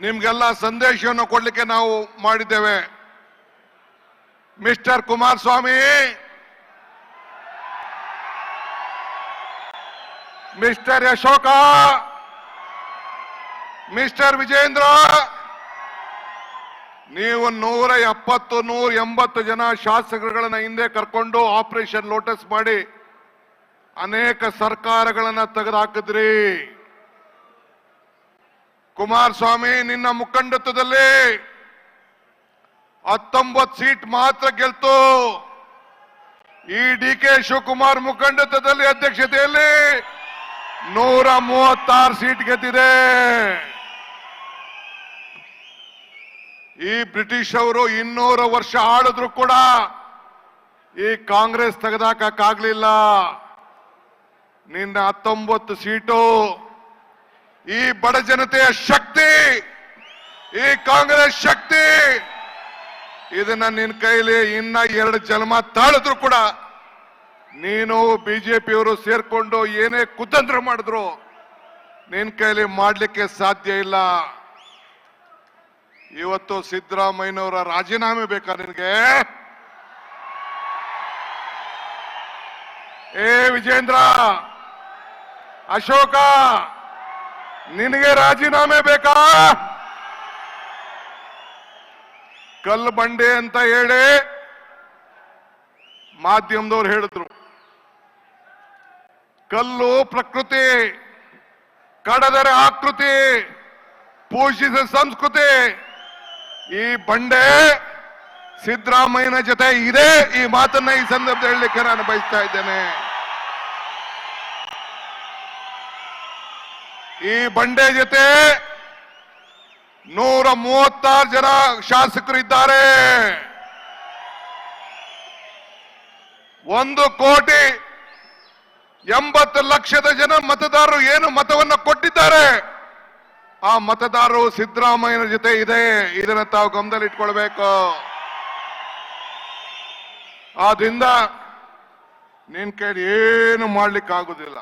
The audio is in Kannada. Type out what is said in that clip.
ನಿಮ್ಗೆಲ್ಲ ಸಂದೇಶವನ್ನು ಕೊಡಲಿಕ್ಕೆ ನಾವು ಮಾಡಿದ್ದೇವೆ. Mister Kumaraswamy! Mister Ashoka mister Vijayendra! ನೀವು ನೂರ ಎಪ್ಪತ್ತು, ನೂರ ಎಂಬತ್ತು ಜನ ಶಾಸಕರುಗಳನ್ನ ಹಿಂದೆ ಕರ್ಕೊಂಡು ಆಪರೇಷನ್ ಲೋಟಸ್ ಮಾಡಿ ಅನೇಕ ಸರ್ಕಾರಗಳನ್ನ ತೆಗೆದುಹಾಕಿದ್ರಿ. ಕುಮಾರಸ್ವಾಮಿ, ನಿನ್ನ ಮುಖಂಡತ್ವದಲ್ಲಿ ಹತ್ತೊಂಬತ್ತು ಸೀಟ್ ಮಾತ್ರ ಗೆಲ್ತು. ಈ ಡಿ ಕೆ ಶಿವಕುಮಾರ್ ಮುಖಂಡತ್ವದಲ್ಲಿ ಅಧ್ಯಕ್ಷತೆಯಲ್ಲಿ ನೂರ ಮೂವತ್ತಾರು ಸೀಟ್ ಗೆದ್ದಿದೆ. ಈ ಬ್ರಿಟಿಷ್ ಅವರು ಇನ್ನೂರು ವರ್ಷ ಆಳಿದ್ರು ಕೂಡ ಈ ಕಾಂಗ್ರೆಸ್ ತೆಗೆದಾಕಾಗ್ಲಿಲ್ಲ ನಿನ್ನ ಹತ್ತೊಂಬತ್ತು ಸೀಟು ಈ ಬಡ ಜನತೆಯ ಶಕ್ತಿ, ಈ ಕಾಂಗ್ರೆಸ್ ಶಕ್ತಿ, ಇದನ್ನ ನಿನ್ ಕೈಲಿ ಇನ್ನ ಎರಡು ಜನ್ಮ ತಾಳಿದ್ರು ಕೂಡ ನೀನು ಬಿಜೆಪಿಯವರು ಸೇರ್ಕೊಂಡು ಏನೇ ಕುತಂತ್ರ ಮಾಡಿದ್ರು ನಿನ್ ಕೈಲಿ ಮಾಡ್ಲಿಕ್ಕೆ ಸಾಧ್ಯ ಇಲ್ಲ. ಇವತ್ತು ಸಿದ್ದರಾಮಯ್ಯನವರ ರಾಜೀನಾಮೆ ಬೇಕಾ ನಿನಗೆ? ಏ ವಿಜೇಂದ್ರ, ಅಶೋಕ! ನಿನಗೆ ರಾಜೀನಾಮೆ ಬೇಕಾ? ಕಲ್ಲು ಬಂಡೆ ಅಂತ ಹೇಳಿ ಮಾಧ್ಯಮದವ್ರು ಹೇಳಿದ್ರು. ಕಲ್ಲು ಪ್ರಕೃತಿ, ಕಡದರೆ ಆಕೃತಿ ಪೋಷಿಸ ಸಂಸ್ಕೃತಿ, ಈ ಬಂಡೆ ಸಿದ್ದರಾಮಯ್ಯನ ಜೊತೆ ಇದೆ. ಈ ಮಾತನ್ನ ಈ ಸಂದರ್ಭದಲ್ಲಿ ಹೇಳಲಿಕ್ಕೆ ನಾನು ಬಯಸ್ತಾ ಇದ್ದೇನೆ. ಈ ಬಂಡೆ ಜೊತೆ ನೂರ ಮೂವತ್ತಾರು ಜನ ಶಾಸಕರಿದ್ದಾರೆ ಒಂದು ಕೋಟಿ ಎಂಬತ್ತು ಲಕ್ಷದ ಜನ ಮತದಾರರು ಏನು ಮತವನ್ನು ಕೊಟ್ಟಿದ್ದಾರೆ? ಆ ಮತದಾರರು ಸಿದ್ದರಾಮಯ್ಯನ ಜೊತೆ ಇದೆ. ಇದನ್ನ ತಾವು ಗಮನದಲ್ಲಿ ಇಟ್ಕೊಳ್ಬೇಕು. ಆದ್ರಿಂದ ನಿನ್ ಕೈಲಿ ಏನು ಮಾಡ್ಲಿಕ್ಕೆ ಆಗುದಿಲ್ಲ